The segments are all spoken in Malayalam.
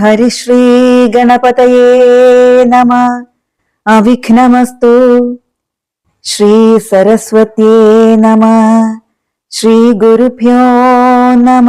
హరిశ్రీ గణపతయే నమ. అవిఘ్నమస్తు. శ్రీ సరస్వత్యే నమ. శ్రీ గురుభ్యో నమ.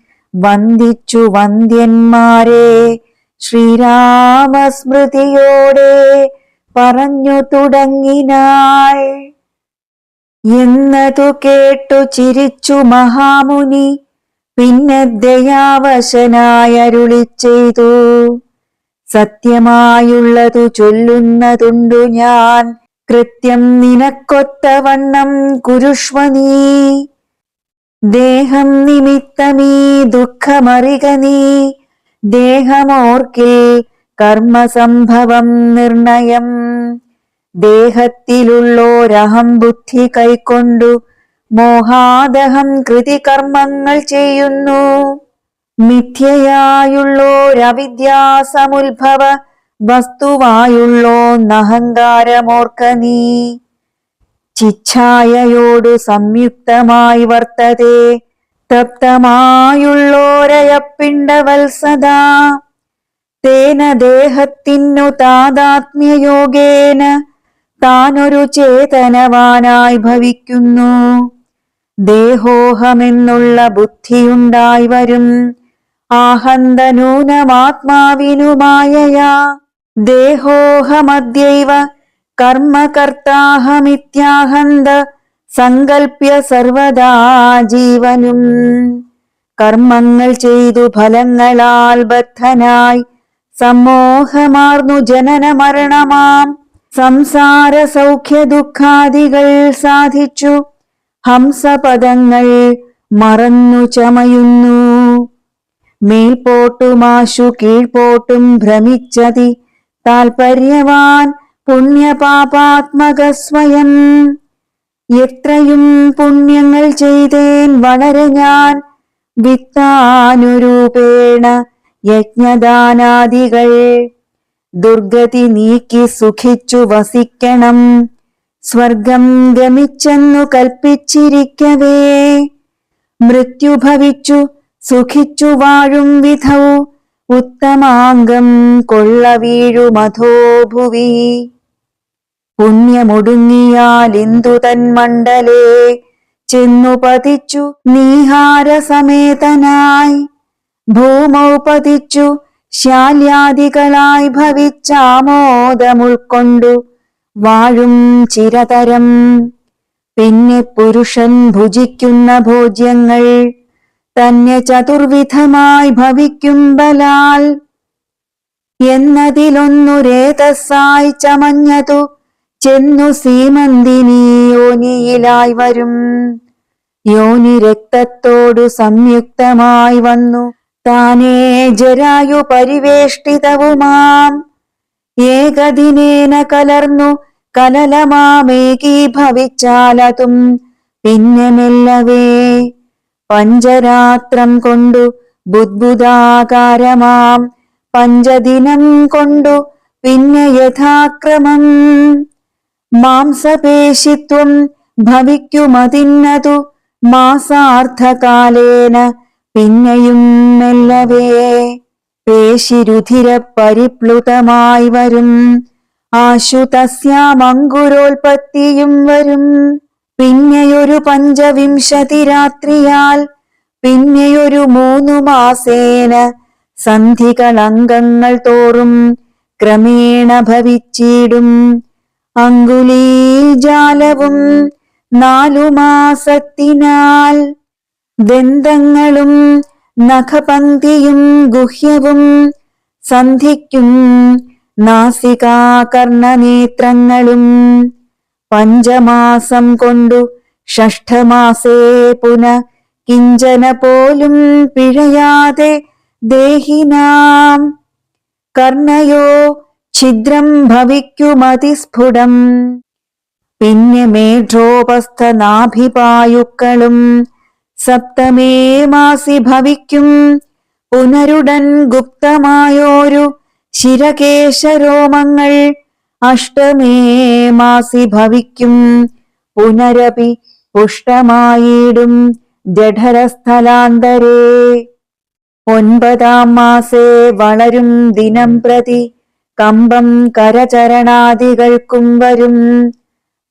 വന്ദിച്ചു വന്ദ്യന്മാരെ ശ്രീരാമസ്മൃതിയോടെ പറഞ്ഞു തുടങ്ങിനാൾ. എന്നതു കേട്ടു ചിരിച്ചു മഹാമുനി പിന്നെ ദയാവശനായരുളി ചെയ്തു. സത്യമായുള്ളതു ചൊല്ലുന്നതുണ്ടു ഞാൻ കൃത്യം നിനക്കൊത്തവണ്ണം കുരുഷ്വ നീ ദേഹം നിമിത്തമീ ദുഃഖമറിക നീ. ദേഹമോർക്കിൽ കർമ്മസംഭവം നിർണയം. ദേഹത്തിലുള്ളോരഹം ബുദ്ധി കൈക്കൊണ്ടു മോഹാദഹം കൃതി കർമ്മങ്ങൾ ചെയ്യുന്നു. മിഥ്യയായുള്ളോരവിദ്യാസമുത്ഭവ വസ്തുവായുള്ളോ നഹങ്കാരമോർക്ക നീ. ചിച്ഛായയോടു സംയുക്തമായി വർത്തതേ. തപ്തമായുള്ളോരയപ്പിണ്ടവത്സദാ. തേന ദേഹത്തിനു താതാത്മ്യയോഗേന താനൊരു ചേതനവാനായി ഭവിക്കുന്നു. ദേഹോഹമെന്നുള്ള ബുദ്ധിയുണ്ടായി വരും. ആഹന്തനൂനമാത്മാവിനുമായയാ ദേഹോഹമദ്യൈവ കർമ്മകർത്താഹമിത്യാഹന്ത സങ്കൽപ്യ സർവദാ ജീവനും. കർമ്മങ്ങൾ ചെയ്തു ഫലങ്ങളാൽ ബദ്ധനായി സമ്മോഹമാർന്നു ജനന മരണമാം. സംസാര സൗഖ്യ ദുഃഖാദികൾ സാധിച്ചു. ഹംസപദങ്ങൾ മറന്നു ചമയുന്നു. മേൽപോട്ടുമാശു കീഴ്പോട്ടും ഭ്രമിച്ചതി താൽപര്യവാൻ പുണ്യപാപാത്മക സ്വയം എത്രയും പുണ്യങ്ങൾ ചെയ്തേൻ വളരെ ഞാൻ വിത്താനുരൂപേണ യജ്ഞദാനാദികൾ. ദുർഗതി നീക്കി സുഖിച്ചു വസിക്കണം. സ്വർഗം ഗമിച്ചെന്നു കൽപ്പിച്ചിരിക്കവേ. മൃത്യു ഭവിച്ചു സുഖിച്ചു വാഴും വിധൗ ഉത്തമാംഗം കൊള്ള വീഴുമധോ ഭുവി പുണ്യമൊടുങ്ങിയാൽ ഇന്ദു തന്മണ്ഡലേ ചെന്നു പതിച്ചു നീഹാര സമേതനായി. ഭൂമൗ പതിച്ചു ശാല്യാദികളായി ഭവിച്ചാമോദമുൾക്കൊണ്ടു വാഴും ചിരതരം. പിന്നെ പുരുഷൻ ഭുജിക്കുന്ന ഭോജ്യങ്ങൾ തന്നെ ചതുർവിധമായി ഭവിക്കും ബലാൽ. എന്നതിലൊന്നു രേതസ്സായി ചമഞ്ഞതു ചെന്നു സീമന്തിനി യോനിയിലായി വരും. യോനി രക്തത്തോടു സംയുക്തമായി വന്നു. താനേ ജരായു പരിവേഷ്ടിതവുമാം. ഏകദിനേന കലർന്നു കലലമാമേകീഭവിച്ചാലതും പിന്നെ മെല്ലവേ പഞ്ചരാത്രം കൊണ്ടു ബുദ്ബുദാകാരമാം. പഞ്ചദിനം കൊണ്ടു പിന്നെ യഥാക്രമം. മാംസപേശിത്വം ഭവിക്കുമതിന്നതു മാസാർത്ഥകാലേന പിന്നെയും മെല്ലവേ. പേശിരുധിര പരിപ്ലുതമായി വരും. ആശുതസ്യാമങ്കുരോൽപത്തിയും വരും. പിന്നെയൊരു പഞ്ചവിംശതി രാത്രിയാൽ പിന്നെയൊരു മൂന്നു മാസേന സന്ധികൾ അംഗങ്ങൾ തോറും ക്രമേണ ഭവിച്ചിടും. അങ്കുലീജാലവും നാലു മാസത്തിനാൽ ദന്തങ്ങളും നഖപന്തിയും ഗുഹ്യവും സന്ധിക്കും നാസികാകർണനേത്രങ്ങളും പഞ്ചമാസം കൊണ്ടു ഷഷ്ഠമാസേ പുന കിഞ്ചന പോലും പിഴയാതെ ദേഹിനാം കർണയോ ഛിദ്രം ഭവിക്കുമതിസ്ഫുടം പിന്നെ മേഢ്രോപസ്ഥ നാഭിപായുക്കളും സപ്തമേ മാസി ഭവിക്കും. പുനരുടൻ ഗുപ്തമായോരു ശിരകേശരോമങ്ങൾ അഷ്ടമേ മാസി ഭവിക്കും. പുനരപി പുഷ്ടമായിടും ജഠരസ്ഥലാന്തരേ. ഒൻപതാം മാസേ വളരും ദിനം പ്രതി കമ്പം കരചരണാദികൾക്കും വരും.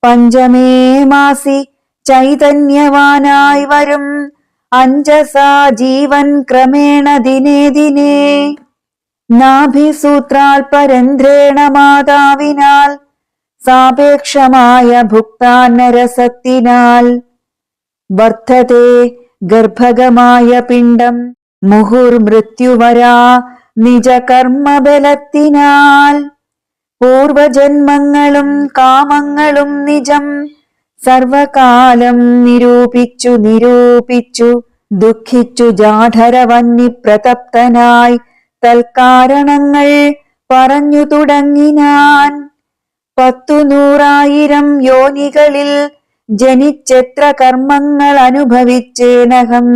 പഞ്ചമേ മാസി ചൈതന്യവാനായി വരും. അഞ്ചസാ ജീവൻ ക്രമേണ ദിനേ ദിനേ. നാഭിസൂത്രാൽ പരന്ത്രേണ മാതാവിനാൽ സാപേക്ഷമായ ഭുക്താന്നരസത്തിനാൽ വർദ്ധത്തെ ഗർഭകമായ പിണ്ഡം മുഹുർമൃത്യുവരാ നിജകർമ്മബലത്തിനാൽ. പൂർവജന്മങ്ങളും കാമങ്ങളും നിജം സർവകാലം നിരൂപിച്ചു നിരൂപിച്ചു ദുഃഖിച്ചു ജാഠരവന്നി പ്രതപ്തനായി തൽക്കാരണങ്ങൾ പറഞ്ഞു തുടങ്ങിനാൻ. പത്തു നൂറായിരം യോനികളിൽ ജനിച്ചെത്ര കർമ്മങ്ങൾ അനുഭവിച്ചേനഹം.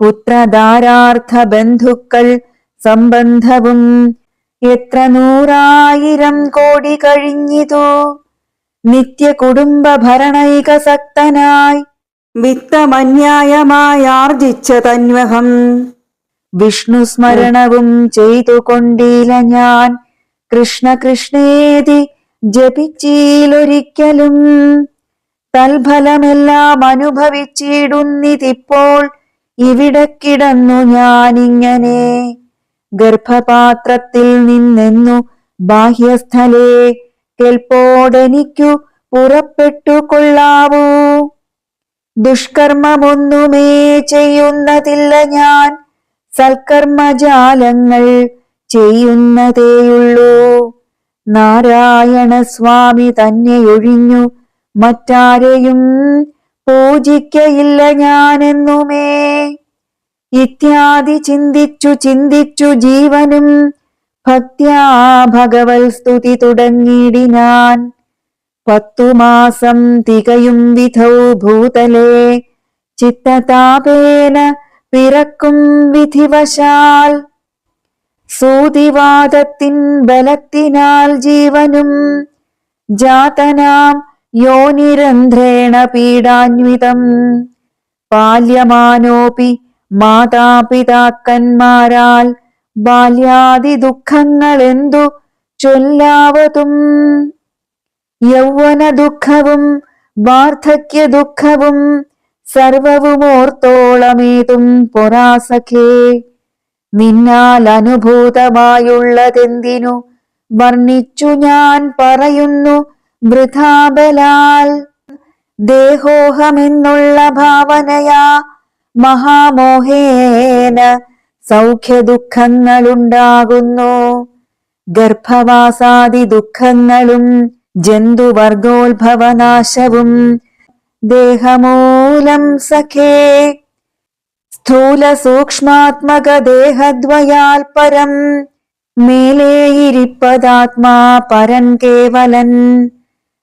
പുത്രധാരാർത്ഥ ബന്ധുക്കൾ സംബന്ധവും എത്ര നൂറായിരം കോടി കഴിഞ്ഞിതു. നിത്യ കുടുംബ ഭരണൈക ഭരണൈകസക്തനായി വിത്തമന്യായമായാർജിച്ച തന്വഹം വിഷ്ണു സ്മരണവും ചെയ്തു കൊണ്ടില്ല ഞാൻ. കൃഷ്ണ കൃഷ്ണേതി ജപിച്ചീലൊരിക്കലും. തൽഫലമെല്ലാം അനുഭവിച്ചിടുന്നിതിപ്പോൾ ഇവിടെ കിടന്നു ഞാനിങ്ങനെ. ഗർഭപാത്രത്തിൽ നിന്നെന്നു ബാഹ്യസ്ഥലേ കെൽപ്പോടെനിക്കു പുറപ്പെട്ടു കൊള്ളാവൂ. ദുഷ്കർമ്മമൊന്നുമേ ചെയ്യുന്നതില്ല ഞാൻ. സൽക്കർമ്മജാലങ്ങൾ ചെയ്യുന്നതേയുള്ളൂ. നാരായണ സ്വാമി തന്നെയൊഴിഞ്ഞു മറ്റാരെയും പൂജിക്കയില്ല ഞാനെന്നുമേ. ഇത്യാദി ചിന്തിച്ചു ചിന്തിച്ചു ജീവനും ഭക്ത്യാ ഭഗവൽ സ്തുതി തുടങ്ങിയിടിനാൻ പത്തു മാസം തികയും വിധൗ ഭൂതലേ ചിത്തതാപേന പിറക്കും വിധിവശാൽ സൂതിവാദത്തിൻ ബലത്തിനാൽ ജീവനും ജാതനാം യോനിരന്ധ്രേണ പീഡാന്വിതം. ബാല്യമാനോപി മാതാപിതാക്കന്മാരാൽ ബാല്യാദി ദുഃഖങ്ങൾ എന്തു ചൊല്ലാവതും? യൗവന ദുഃഖവും വാർദ്ധക്യ ദുഃഖവും സർവവും ഓർത്തോളമേതും പൊറാസഖേ നിന്നാൽ അനുഭൂതമായുള്ളതെന്തിനു? വർണിച്ചു ഞാൻ പറയുന്നു വൃഥാബലാൽ ദേഹോഹമെന്നുള്ള ഭാവനയാ മഹാമോഹേന. സൗഖ്യ ദുഃഖങ്ങളുണ്ടാകുന്നു ഗർഭവാസാദി ദുഃഖങ്ങളും ജന്തുവർഗോത്ഭവനാശവും ദേഹമൂലം സഖേ. സ്ഥൂല സൂക്ഷ്മാത്മക ദേഹദ്വയാൽ പരം. മേലേയിരിപ്പതാത്മാ പരൻ കേവലൻ.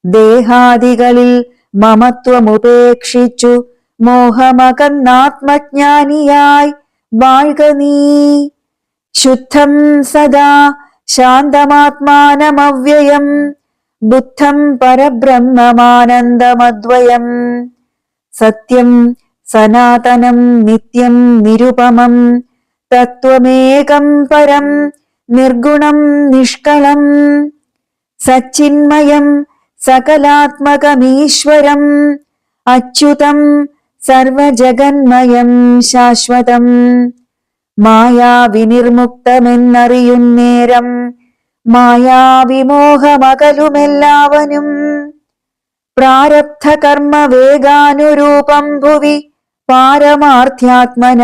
ദേഹാദികളിൽ മമത്വമുപേക്ഷിച്ചു. മോഹമകന്നാത്മജ്ഞാനിയായി വാഴ്ക നീ. ശുദ്ധം സദാ ശാന്തമാത്മാനമവ്യയം. ബുദ്ധം പരബ്രഹ്മമാനന്ദമദ്വയം. സത്യം സനാതനം നിത്യം നിരുപമം. തത്വമേകം പരം നിർഗുണം നിഷ്കളം സച്ചിന്മയം സകലാത്മകമീശ്വരം. അച്യുതം സർവജഗന്മയം ശാശ്വതം. മായാവിനിർമുക്തമെന്നറിയുന്നേരം മായാവിമോഹമകലുമെല്ലാവനും പ്രാരബ്ധ കർമ്മ വേഗാനുരൂപം ഭുവി പാരമാർത്ഥ്യാത്മന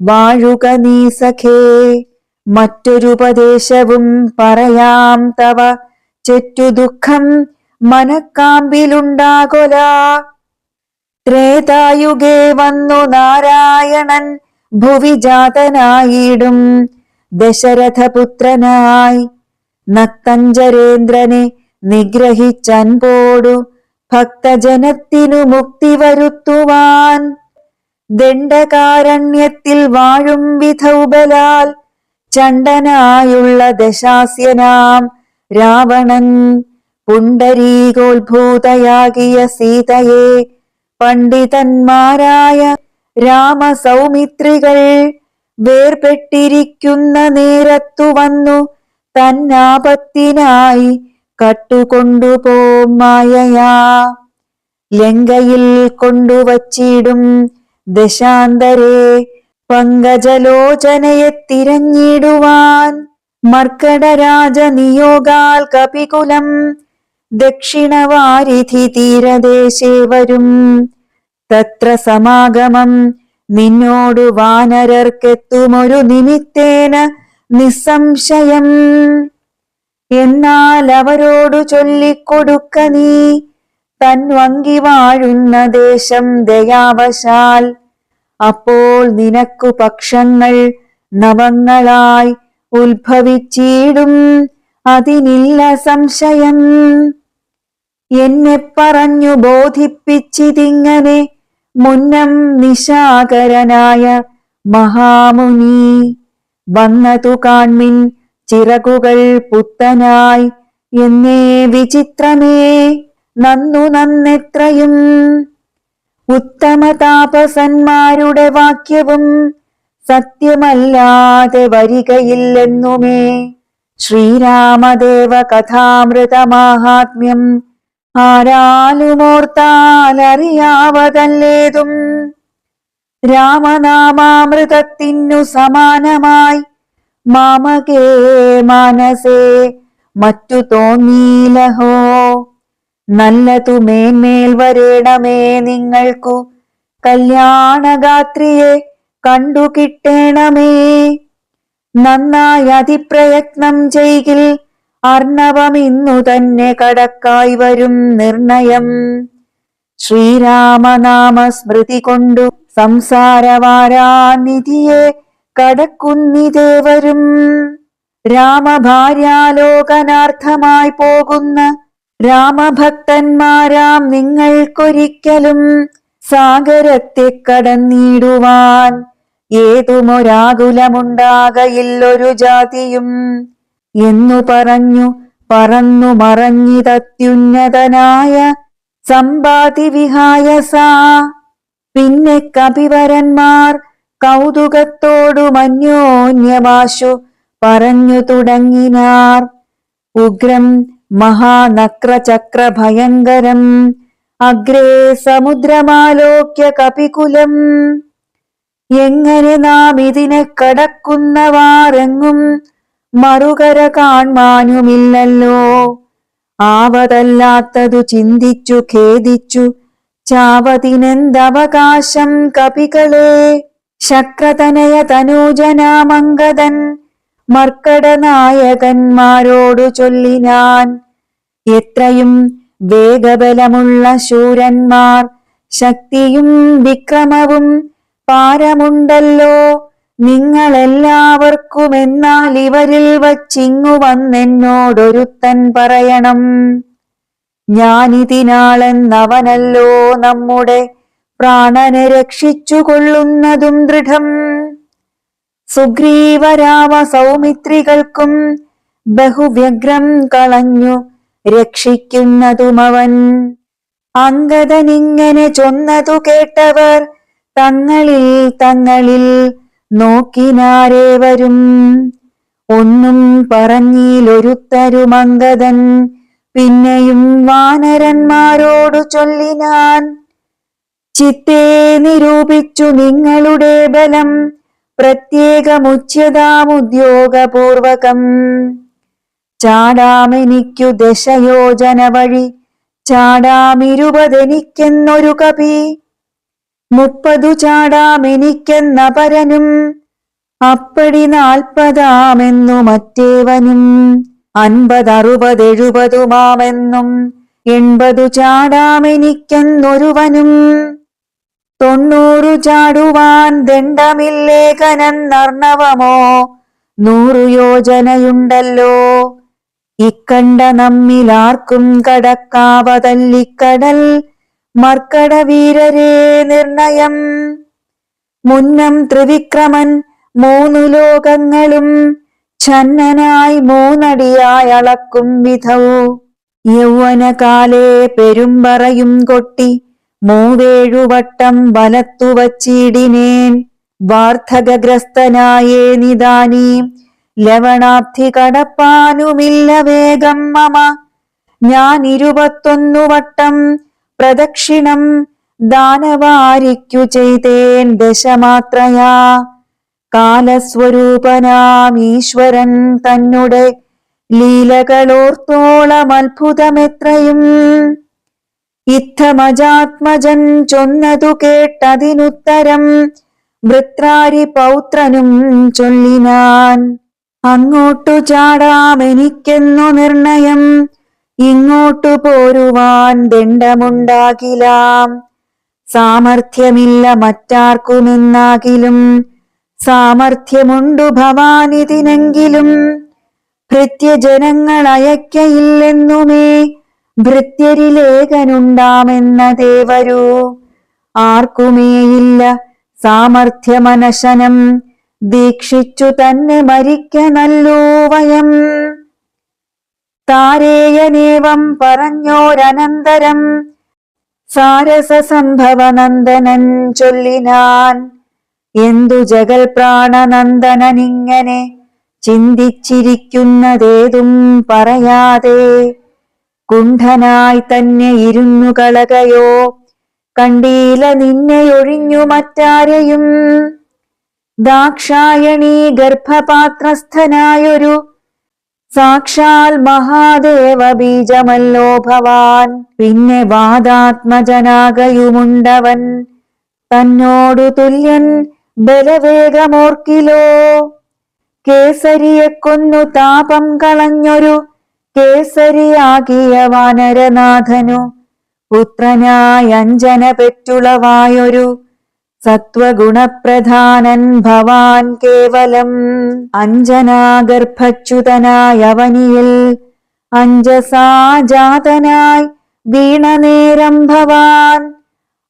വാഴുക നീ സഖേ. മറ്റൊരുപദേശവും പറയാം തവ. ചെറ്റു ദുഃഖം മനക്കാമ്പിലുണ്ടാകൊല. ത്രേതായുഗേ വന്നു നാരായണൻ ഭുവിജാതനായിടും ദശരഥപുത്രനായി നക്തഞ്ചരേന്ദ്രനെ നിഗ്രഹിച്ചൻപോടു ഭക്തജനത്തിനു മുക്തി വരുത്തുവാൻ ദണ്ഡകാരണ്യത്തിൽ വാഴും വിധൗബലാൽ ചണ്ടനായുള്ള ദശാസ്യനാം രാവണൻ പുണ്ടരീകോത്ഭൂതയാകിയ സീതയെ പണ്ഡിതന്മാരായ രാമസൗമിത്രികൾ വേർപെട്ടിരിക്കുന്ന നേരത്തു വന്നു തന്നാപത്തിനായി കട്ടുകൊണ്ടുപോം മായയാ. ലങ്കയിൽ കൊണ്ടുവച്ചിടും ദശാന്തരെ പങ്കജലോചനയെ തിരഞ്ഞിടുവാൻ. മർക്കടരാജ നിയോഗാൽ കപികുലം ദക്ഷിണവാരിധി തീരദേശേ വരും. തത്ര സമാഗമം നിന്നോടു വാനരർക്കെത്തുമൊരു നിമിത്തേന നിസ്സംശയം. എന്നാൽ അവരോടു ചൊല്ലിക്കൊടുക്ക നീ. തൻവങ്കി വാഴുന്ന ദേശം ദയാവശാൽ. അപ്പോൾ നിനക്കു പക്ഷങ്ങൾ നവങ്ങളായി ഉത്ഭവിച്ചിടും. അതിനില്ല സംശയം. എന്നെ പറഞ്ഞു ബോധിപ്പിച്ചിതിങ്ങനെ മുന്നം നിശാകരനായ മഹാമുനി. വന്നതു കാൺമിൻ ചിറകുകൾ പുത്തനായി. എന്നേ വിചിത്രമേ നന്നു നന്നെത്രയും. ഉത്തമ താപസന്മാരുടെ വാക്യവും സത്യമല്ലാതെ വരികയില്ലെന്നുമേ. ശ്രീരാമദേവ കഥാമൃതമാഹാത്മ്യം ആരാലുമോർത്താലറിയാവതല്ലേതും. രാമനാമാമൃതത്തിനു സമാനമായി. മാമകേ മാനസേ മറ്റു തോന്നീലഹോ? നല്ലതു മേന്മേൽ വരേണമേ നിങ്ങൾക്കു. കല്യാണഗാത്രിയെ കണ്ടു കിട്ടേണമേ. നന്നായി അതിപ്രയത്നം ചെയ്യിൽ അർണവം ഇന്നു തന്നെ കടക്കായി വരും നിർണയം. ശ്രീരാമനാമ സ്മൃതി കൊണ്ടു സംസാരവാരാനിധിയെ കടക്കുന്നിതേവരും. രാമഭാര്യാലോകനാർത്ഥമായി പോകുന്ന രാമഭക്തന്മാരാം നിങ്ങൾക്കൊരിക്കലും സാഗരത്തെ കടന്നിടുവാൻ ഏതുമൊരാകുലമുണ്ടാകയില്ലൊരു ജാതിയും. എന്നു പറഞ്ഞു പറന്നു മറഞ്ഞിതത്യുന്നതനായ സമ്പാതി വിഹായസ പിന്നെ കപിവരന്മാർ കൗതുകത്തോടു മഞ്ഞോന്യവാശു പറഞ്ഞു തുടങ്ങിനാർ. ഉഗ്രം മഹാനക്രചക്ര ഭയങ്കരം അഗ്രേ സമുദ്രമാലോക്യ കപികുലം. എങ്ങനെ നാം ഇതിനെ കടക്കുന്നവാറെങ്ങും മറുകര കാൺമാനുമില്ലല്ലോ. ആവതല്ലാത്തതു ചിന്തിച്ചു ഖേദിച്ചു ചാവതിനെന്തവകാശം കപികളെ? ശക്രതനയ തനൂജനാമംഗതൻ മർക്കടനായകന്മാരോടു ചൊല്ലിനാൻ എത്രയും വേഗബലമുള്ള ശൂരന്മാർ ശക്തിയും വിക്രമവും പാരമുണ്ടല്ലോ. നിങ്ങളെല്ലാവർക്കുമെന്നാൽ ഇവരിൽ വച്ചിങ്ങു വന്നെന്നോടൊരുത്തൻ പറയണം. ഞാനിതിനാളെന്നവനല്ലോ നമ്മുടെ പ്രാണനെ രക്ഷിച്ചു കൊള്ളുന്നതും ദൃഢം. സുഗ്രീവരാമ സൗമിത്രികൾക്കും ബഹുവ്യഗ്രം കളഞ്ഞു രക്ഷിക്കുന്നതുമവൻ. അങ്കദനിങ്ങനെ ചൊന്നതു കേട്ടവർ തങ്ങളിൽ തങ്ങളിൽ നോക്കിനാരേവരും ഒന്നും പറഞ്ഞിലൊരുത്തരുമങ്കദൻ പിന്നെയും വാനരന്മാരോടു ചൊല്ലിനാൻ ചിത്തേ നിരൂപിച്ചു നിങ്ങളുടെ ബലം പ്രത്യേകമുച്യതാമുദ്യോഗപൂർവകം ചാടാമെനിക്കു ദശയോജന വഴി ചാടാമിരുപതെനിക്കെന്നൊരു കപി മുപ്പതു ചാടാമെനിക്കെന്ന പരനും അപ്പടി നാൽപ്പതാമെന്നു മറ്റേവനും. അൻപതറുപതെഴുപതുമാമെന്നും എൺപതു ചാടാമെനിക്കെന്നൊരുവനും തൊണ്ണൂറു ചാടുവാൻ ദണ്ഡമില്ലേഖനെന്നർണവമോ നൂറു യോജനയുണ്ടല്ലോ. ഇക്കണ്ട നമ്മിലാർക്കും കടക്കാവതല്ലിക്കടൽ മർക്കട വീരരെ നിർണയം. മുന്നം ത്രിവിക്രമൻ മൂന്നു ലോകങ്ങളും ഛന്നനായി മൂന്നടിയായി അളക്കും വിധവോ. യൗവനകാലേ പെരുമ്പറയും കൊട്ടി മൂവേഴുവട്ടം വലത്തു വച്ചിടിനേൻ. വാർദ്ധകഗ്രസ്തനായേ നിദാനീ. ലവണാബ്ധി കടപ്പാനുമില്ല വേഗം മമ. ഞാൻ ഇരുപത്തൊന്നു വട്ടം പ്രദക്ഷിണം ദാനവാരിക്കു ചെയ്തേൻ ദശമാത്രയാ. കാലസ്വരൂപനാം ഈശ്വരൻ തന്നെ ലീലകളോർത്തോളം അത്ഭുതമെത്രയും. ഇത്തമജാത്മജൻ ചൊന്നതു കേട്ടതിനുത്തരം വൃത്രാരി പൗത്രനും ചൊല്ലിനാൻ. അങ്ങോട്ടു ചാടാമെനിക്കെന്നു നിർണയം ഇങ്ങോട്ടു പോരുവാൻ ദണ്ഡമുണ്ടാകിലാം. സാമർഥ്യമില്ല മറ്റാർക്കുമെന്നാകിലും സാമർഥ്യമുണ്ടു ഭവാനിതിനെങ്കിലും. ഭൃത്യജനങ്ങൾ അയക്കയില്ലെന്നുമേ ഭൃത്യരിലേഖനുണ്ടാമെന്ന ദേവരു. ആർക്കുമേയില്ല സാമർഥ്യമനശനം. ദീക്ഷിച്ചു തന്നെ മരിക്ക നല്ലോ വയം. താരേയനേവം പറഞ്ഞോരനന്തരം. സാരസസംഭവനന്ദനൻ ചൊല്ലിനാൻ എന്തു ജഗൽ പ്രാണനന്ദനനിങ്ങനെ ചിന്തിച്ചിരിക്കുന്നതേതും പറയാതെ കുണ്ഠനായി തന്നെ ഇരുന്നു കളകയോ കണ്ടീല നിന്നെ ഒഴിഞ്ഞു മറ്റാരെയും. ദാക്ഷായണി ഗർഭപാത്രസ്ഥനായൊരു സാക്ഷാൽ മഹാദേവ ബീജമല്ലോ ഭവാൻ. പിന്നെ വാദാത്മജനാകയുമുണ്ടവൻ. തന്നോടു തുല്യൻ ബലവേഗമോർക്കിലോ. കേസരിയെ കൊന്നു താപം കളഞ്ഞൊരു കേസരിയാകിയ വാനരനാഥനു. പുത്രനായ അഞ്ജന പെറ്റുളവായൊരു സത്വഗുണപ്രധാനൻ ഭവാൻ കേവലം. അഞ്ജനാഗർഭച്യുതനായ അവനിയിൽ അഞ്ജസാജാതനായി വീണനേരം ഭവാൻ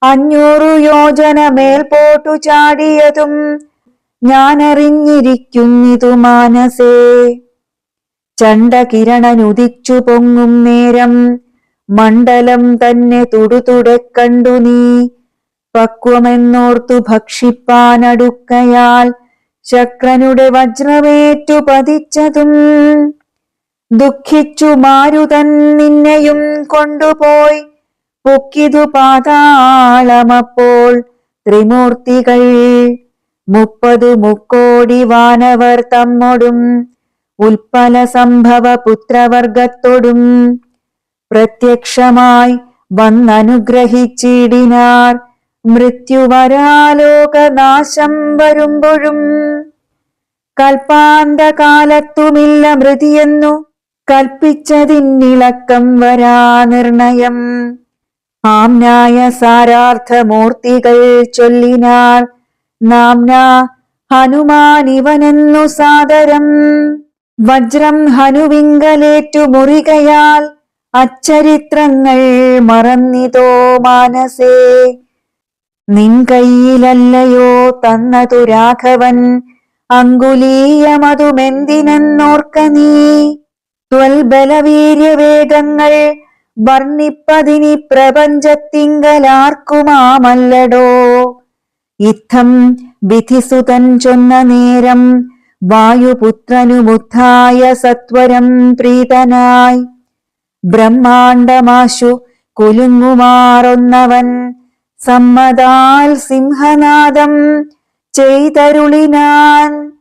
അഞ്ഞൂറു യോജന മേൽപോട്ടു ചാടിയതും ഞാനറിഞ്ഞിരിക്കുന്നിതു മാനസേ. ചണ്ടകിരണനുദിച്ചു പൊങ്ങും നേരം മണ്ഡലം തന്നെ തുടുതുടെ കണ്ടു നീ. പക്വമെന്നോർത്തു ഭക്ഷിപ്പാനടുക്കയാൽ ശക്രനുടെ വജ്രമേറ്റു പതിച്ചതും. ദുഃഖിച്ചു മാരുതൻ നിന്നെയും കൊണ്ടുപോയി പൊക്കിതു പാതാളമപ്പോൾ ത്രിമൂർത്തികൾ. മുപ്പതു മുക്കോടി വാനവർ തമ്മൊടും ഉൽപ്പല സംഭവ പുത്രവർഗത്തോടും. പ്രത്യക്ഷമായി വന്നനുഗ്രഹിച്ചിടിനാർ മൃത്യുവരാലോകനാശം വരുമ്പോഴും. കൽപ്പാന്തകാലത്തുമില്ല മൃതിയെന്നു കൽപ്പിച്ചതിന്നിളക്കം വരാ നിർണയം. ആംനായ സാരാർത്ഥമൂർത്തികൾ ചൊല്ലിനാർ നാംന ഹനുമാനിവനെന്നു സാദരം. വജ്രം ഹനുവിങ്കലേറ്റു മുറികയാൽ അച്ചരിത്രങ്ങൾ മറന്നിതോ മാനസേ. നിൻ കയ്യിലല്ലയോ തന്നതു രാഘവൻ. അങ്കുലീയമതുമെന്തിനെന്നോർക്ക നീ. ത്വൽബലവീര്യവേഗങ്ങൾ വർണിപ്പതിനി പ്രപഞ്ചത്തിങ്കലാർക്കുമാമല്ലടോ. ഇത്തം വിധിസുതൻ ചൊന്ന നേരം വായുപുത്രനുമുദ്ധായ സത്വരം പ്രീതനായി. ബ്രഹ്മാണ്ടമാശു കുലുങ്ങുമാറൊന്നവൻ സമ്മതാൽ സിംഹനാദം ചെയ്തരുളിനാൻ.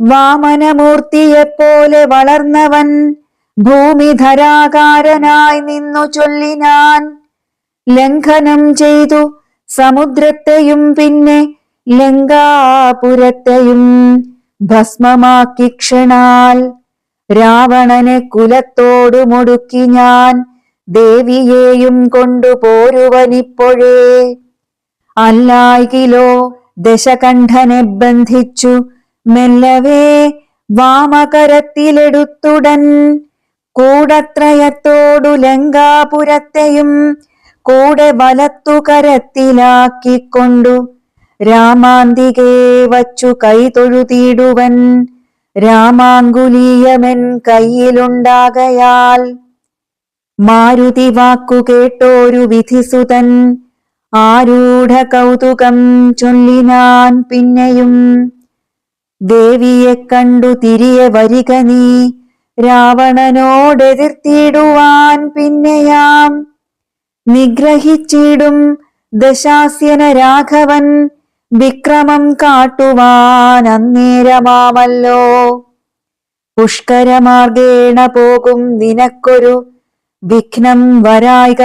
വാമനമൂർത്തിയെപ്പോലെ വളർന്നവൻ ഭൂമിധരാകാരനായി നിന്നു ചൊല്ലിനാൻ ലംഘനം ചെയ്തു സമുദ്രത്തെയും പിന്നെ ലങ്കാപുരത്തെയും ഭസ്മമാക്കി ക്ഷണാൽ. രാവണനെ കുലത്തോടു മുടുക്കി ഞാൻ ദേവിയെയും കൊണ്ടുപോരുവനിപ്പോഴേ അല്ലായികിലോ ദശകണ്ഠനെ ബന്ധിച്ചു മെല്ലവേ വാമകരത്തിലെടുത്തുടൻ കൂടത്രയത്തോടു ലങ്കാപുരത്തെയും കൂടെ വലത്തുകരത്തിലാക്കിക്കൊണ്ടു രാമാന്തികേ വച്ചു കൈതൊഴുതിയിടുവൻ രാമാങ്കുലീയമൻ കയ്യിലുണ്ടാകയാൽ മാരുതി വാക്കു കേട്ടോരു വിധിസുതൻ. ആരൂഢ കൗതുകം ചൊല്ലിനാൻ പിന്നെയും. ദേവിയെ കണ്ടു തിരിയെ വരിക നീ. രാവണനോടെതിർത്തിടുവാൻ പിന്നെയാം. നിഗ്രഹിച്ചിടും ദശാസ്യന രാഘവൻ വിക്രമം കാട്ടുവാൻ അന്നേരമാമല്ലോ. പുഷ്കരമാർഗേണ പോകും നിനക്കൊരു വിഘ്നം വരായിക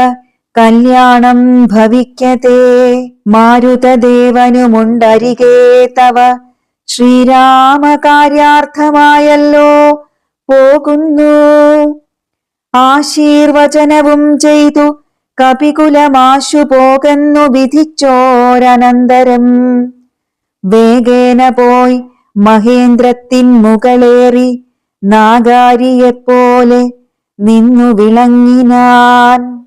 കല്യാണം ഭവിക്കതേ. മാരുതദേവനുമുണ്ടരികേ തവ ശ്രീരാമകാര്യാർത്ഥമായല്ലോ. പോകുന്നു. ആശീർവചനവും ചെയ്തു. കപികുലമാശു പോകുന്നു വിധിച്ചോരനന്തരം. വേഗേന പോയി മഹേന്ദ്രത്തിൻ മുകളേറി. നാഗാരിയെപ്പോലെ നിന്നു വിളങ്ങിനാൻ.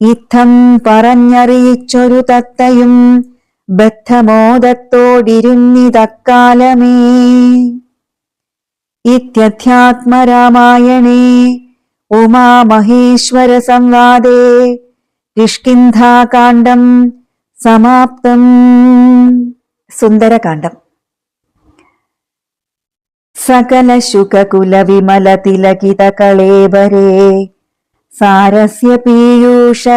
ഇത്തം പറഞ്ഞറിയിച്ചൊരു തത്തയും ബദ്ധമോദത്തോടിരുന്നിതക്കാലമേ. ഇത്യധ്യാത്മരാമായണേ. ഉമാമഹേശ്വര സംവാദേ. കിഷ്കിന്ധാകാന്ഡം സമാപ്തം. സുന്ദരകാന്ഡം. സകല ശുകകുല വിമല തിലകിത കളേബരേ സാരസ്യ പീയൂഷ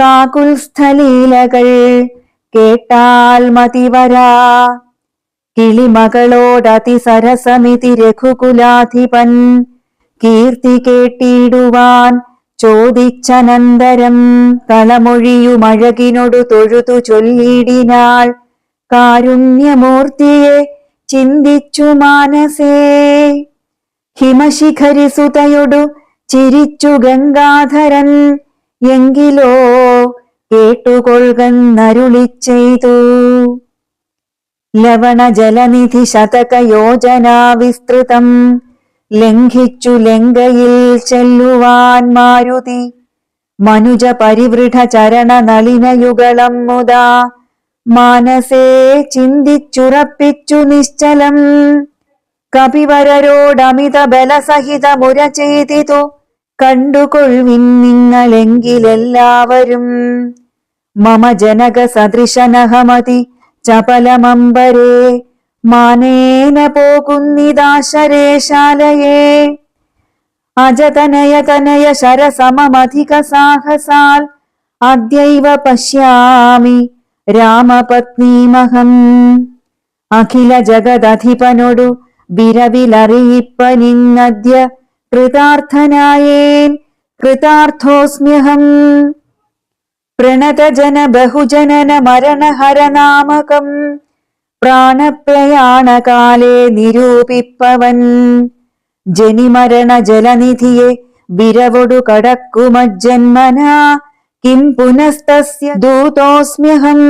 കാകുൽസ്ഥലീലകൾ കേട്ടാൽ മതിവരാ കിളിമകളോടതിസരസമിതി രഘുകുലാധിപൻ കീർത്തി കേട്ടിടുവാൻ ചോദിച്ചനന്തരം കളമൊഴിയുമഴകിനൊടു തൊഴുതു ചൊല്ലിടിനാൾ കാരുണ്യമൂർത്തിയെ ചിന്തിച്ചു മാനസേ. ഹിമശിഖരിസുതയൊടു ചിരിച്ചു ഗംഗാധരൻ എങ്കിലോ കേട്ടുകൊള്ളുന്നരുളി ചെയ്തു. ലവണ ജലനിധി ശതക യോജന വിസ്തൃതം ലംഘിച്ചു ലങ്കയിൽ ചെല്ലുവാൻ മാരുതി. മനുജ പരിവൃഢ ചരണ നളിനയുഗളം മുതാ. മാനസേ ചിന്തിച്ചുറപ്പിച്ചു നിശ്ചലം. കപിവരരോടമിത ബലസഹിത മുര ചെയ്തിതു. കണ്ടുകൊള്ളിൻ നിങ്ങളെങ്കിലെല്ലാവരും. മമ ജനക സദൃശനഹമതി ചപലമമ്പരേ. മാനേന പോകുന്നിതാശരേശാലയേ. അജതനയ തനയ ശരസമധിക സാഹസാൽ അദ്യൈവ പശ്യാമി രാമപത്നീമഹം. അഖില ജഗദധിപനൊടു വിരവിലറിയിപ്പനിന്നദ്യ പ്രണതജന ബഹുജനന മരണഹരനാമകം. പ്രാണപ്രയാണകാലേ നിരൂപിപ്പവൻ. ജനിമരണ ജലനിധിയെ വിരവൊടു കടക്കുമജ്ജന്മന കിം പുനസ്തസ്യ ദൂതോസ്മ്യഹം.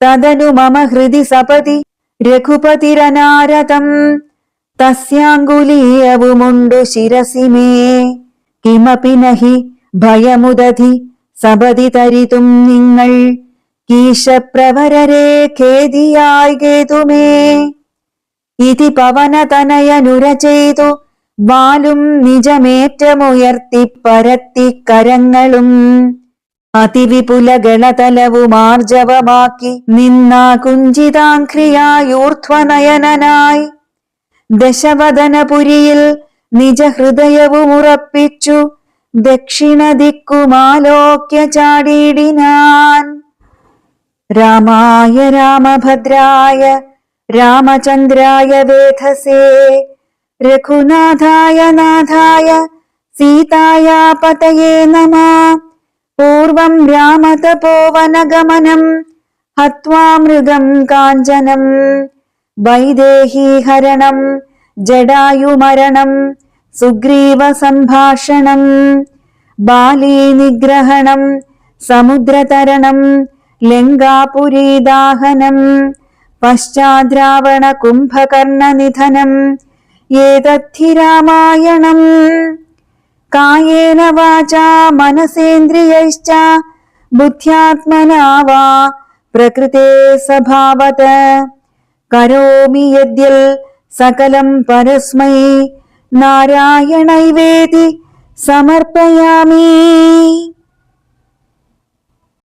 തദനു മമ ഹൃദി സപതി രഘുപതിരനാരതം തസ്യാങ്കുലീയവുമുണ്ടു ശിരസിമേ. കിമപി നഹി ഭയമുദധി സപതി തരിതും നിങ്ങൾ. കീശപ്രവരരെ ഖേദിയായി കേതുമേ ഇതി പവനതനയനുര ചെയ്തു വാലും നിജമേറ്റമുയർത്തി പരത്തി കരങ്ങളും അതിവിപുല ഗണതലവുമാർജവമാക്കി നിന്നാ കുഞ്ചിതാംക്രിയായൂർധ്വനയനായി ദശവദനപുരിയിൽ നിജഹൃദയവുമുറപ്പിച്ചു ദക്ഷിണ ദിക്കുമാലോക്യ ചാടിയിടിനാൻ രാമായ രാമഭദ്രായ രാമചന്ദ്രായ വേധസേ രഘുനാഥായ നാഥായ സീതായ പതയേ നമ. പൂർവം രാമതപോവനഗമനം ഹത്വാ മൃഗം കാഞ്ചനം. വൈദേഹീഹരണം ജടായുമരണം സുഗ്രീവ സംഭാഷണം ബാലീനിഗ്രഹണം സമുദ്രതരണം ലങ്കാപുരീദാഹനം പശ്ചാദ്രാവണ കുംഭകർണനിധനം ഏതദ്ധി രാമായണം കായേന വാചാ മനസേന്ദ്രിയൈശ്ച ബുദ്ധ്യാത്മനാ വാ പ്രകൃതേ സ്വഭാവത. കരോമി യദ്യൽ സകലം പരസ്മൈ. നാരായണൈവേതി സമർപ്പയാമി.